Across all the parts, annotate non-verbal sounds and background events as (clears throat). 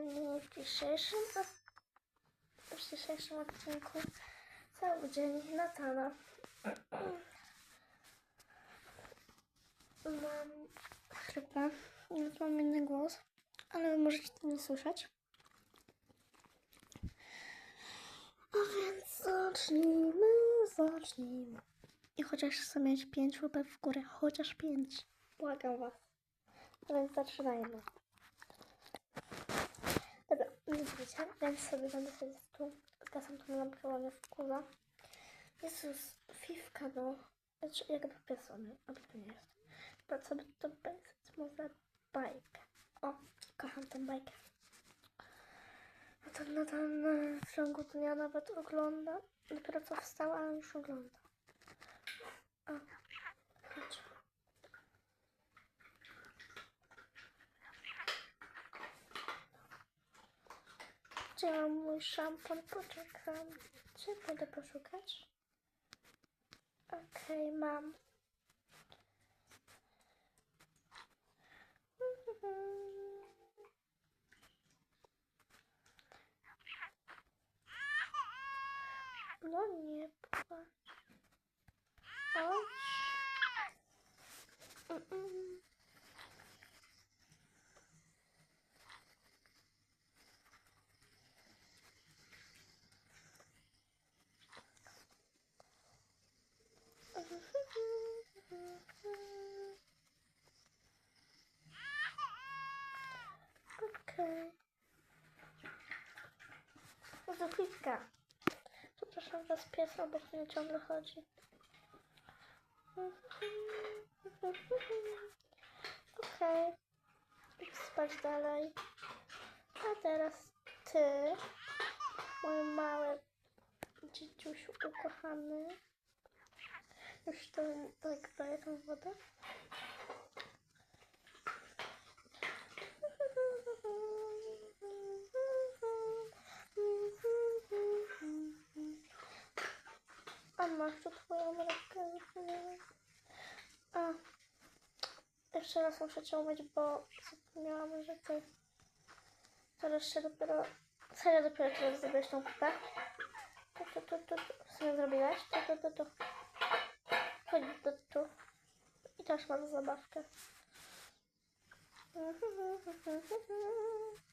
kochani, w dzisiejszym, w dzisiejszym odcinku cały dzień Natana. (clears throat) Mam chrypę, więc mam inny głos, ale możecie to nie słyszeć. A więc zacznijmy, zacznijmy. I chociaż chcę mieć pięć łapek w górę, chociaż pięć. Błagam was. A więc zaczynajmy. Nie więc sobie będę siedzieć tu. Zgasam tą lampkę, mnie wkurza. Jezus, fifka, no. Znaczy, jakby piesony, ale to nie jest. Co by to być? Może bajkę. O, kocham tę bajkę. A to na ten e, w ciągu dnia nawet ogląda. Dopiero co wstała, ale już ogląda. O, Mam mój szampon? Poczekam. Będę poszukać? Okej, mam. No nie płacz. Chodź. Mm-mm. Okej. No to chwilka. Przepraszam was, pies obok mnie ciągle chodzi. Okej. Idź spać dalej. A teraz ty, mój mały dzieciusiu ukochany. Już to tak daję tą wodę. Tu twoją rękę. A. Jeszcze raz muszę cię umyć, bo zapomniałam, że ty teraz się dopiero... Serio dopiero teraz zrobiłeś tą kupę? Tu, tu, tu, tu, tu. Co zrobiłeś? Tu, tu, tu, tu. Chodź do tu. I też masz zabawkę. (laughs)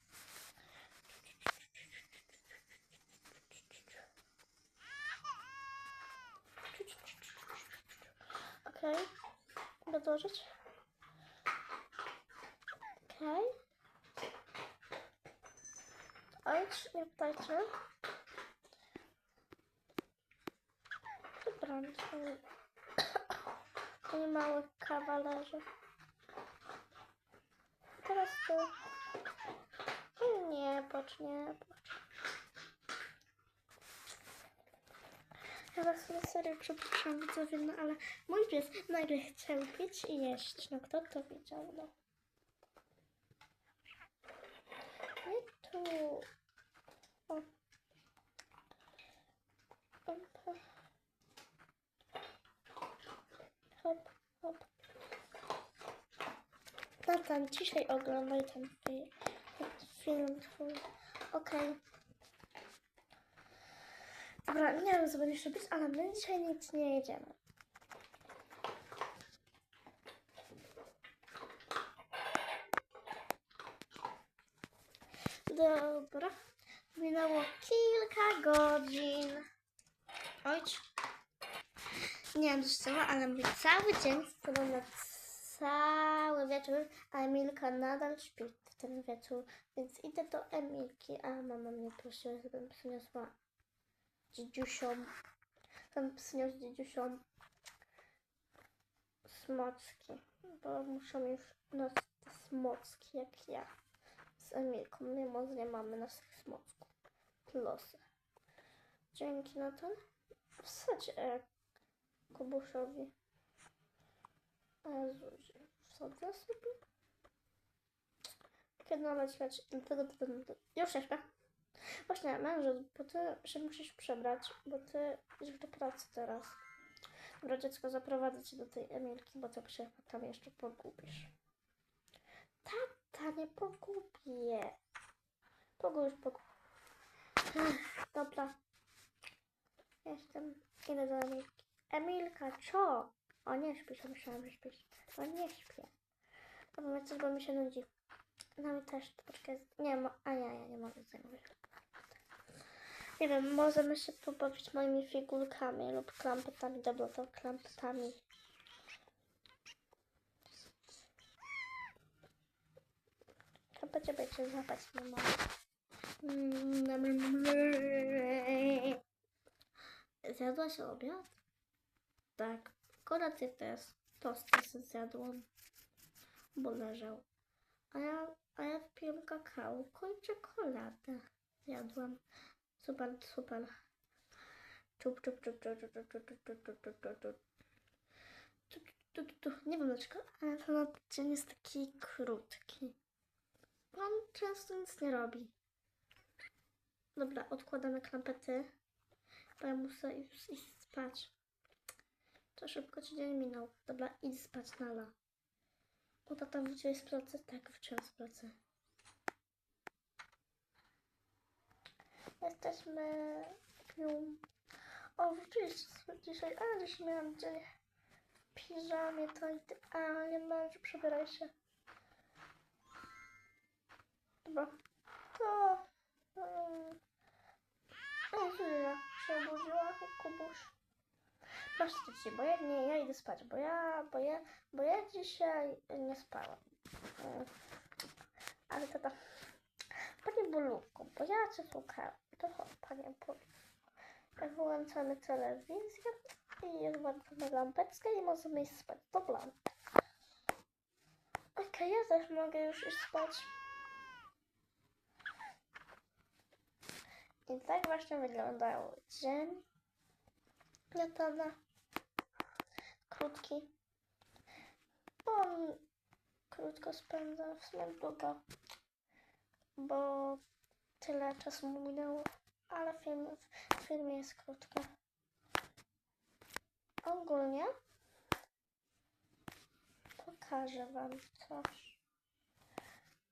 Okej. Okay. Odłożyć. Okej. Okay. Ojdź, nie pytajcie. Dobranoc, panie, panie mały kawalerze. Teraz ty. Nie płacz, nie płacz. Ja was serio przepraszam widzowie, no ale mój pies nagle chciał pić i jeść. No kto to widział, no. Nie tu. O. Opa. Hop, hop. Natan, dzisiaj oglądaj ten fi- film. Okej. Dobra, nie wiem co będziesz robić, ale my dzisiaj nic nie jedziemy. Dobra. Minęło kilka godzin. Ojcz. Nie wiem z czego, ale mój cały dzień wpłynął na cały wieczór, a Emilka nadal śpi w ten wieczór, więc idę do Emilki, a mama mnie prosiła, żebym przyniosła dziedziusią, żebym przyniósł dziedziusią smoczki, bo muszą już nosić te smoczki jak ja z Emilką, mimo że nie mamy naszych smoczków. Losy. Dzięki na ten. Wsadź e, Kubuszowi. A Jezu, wsadzę sobie. Kiedy mamy ćwiać? Już śpię. Właśnie, mężu, bo ty się musisz przebrać, bo ty idziesz do pracy teraz. Dobra, dziecko, zaprowadzę cię do tej Emilki, bo ty się tam jeszcze pogubisz. Tata, nie pogubię. Bogu. Ech, Dobra. Jestem. Idę do Emilki. Emilka, co? O, nie śpisz, myślałam, że śpisz. O, nie śpię. Dobra, coś, bo mi się nudzi. No mi też troszkę... Nie, a nie, ja nie mogę zajmować. Nie wiem, możemy się pobawić moimi figurkami lub klampetami. Dobra, to klampetami. Klampecie będzie złapać nie mogę. Zjadłaś obiad? Tak. Kolację też. Tosty sobie zjadłam. Bo leżał. A ja, a ja wypiłam kakao i czekoladę. Zjadłam. Super, super. Czup, czup, czup, czup, czup, czup, czup, czup, czup, czup, czup, czup. Tu, tu, tu, tu. Nie wiem dlaczego, ale ten odcinek jest taki krótki. On często nic nie robi. Dobra, odkładamy klampety, bo ja muszę już iść spać. To szybko ci dzień minął. Dobra, idź spać Nala. O, tata wróciłeś z pracy? Tak, wróciłam z pracy. Jesteśmy dniu... O, wróciliście z- dzisiaj, a dziś miałam dzień w piżamie, to idealnie, mężu, przebieraj się. Dobra, to... Um, Julia się obudziła i Kubuś. Masz ci, bo ja nie, ja idę spać, bo ja, bo ja, bo ja dzisiaj nie spałam. Mm. Ale tata, panie Bolówku, bo ja cię słuchałam. To panie Bolówku. Jak wyłączamy telewizję i jest włączona lampeczka i możemy iść spać. Dobra. Okej, ja też mogę już iść spać. I tak właśnie wyglądał dzień Natana. Krótki. Bo on krótko spędza, w sumie długo. Bo tyle czasu mu minęło, ale film w filmie jest krótko. Ogólnie pokażę wam coś.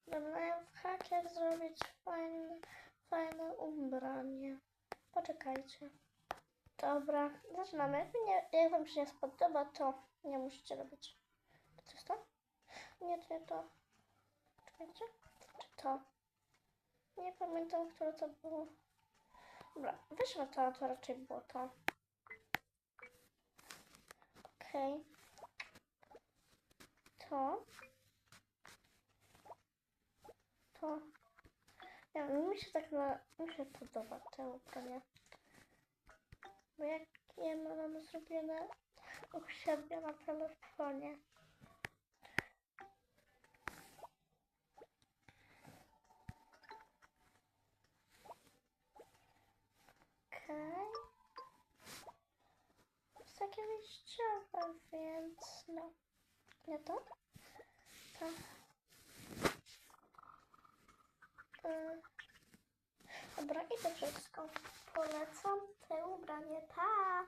Dobra, w hakier zrobić fajne, fajne ubranie. Poczekajcie. Dobra, zaczynamy. Jak, nie, jak wam się nie spodoba, to nie musicie robić. To jest to? Nie, to nie to. Czekajcie. Czy to? Nie pamiętam, które to było. Dobra, weźmy to, to raczej było to. Okej. To. To. Ja, mi się tak na, mi się podoba te ubrania. Bo jak je mam zrobione u siebie na telefonie. Okej. Jest takie wyjściowe, więc no. Nie to? To. Y, Dobra, i to wszystko. Polecam te ubranie. Pa!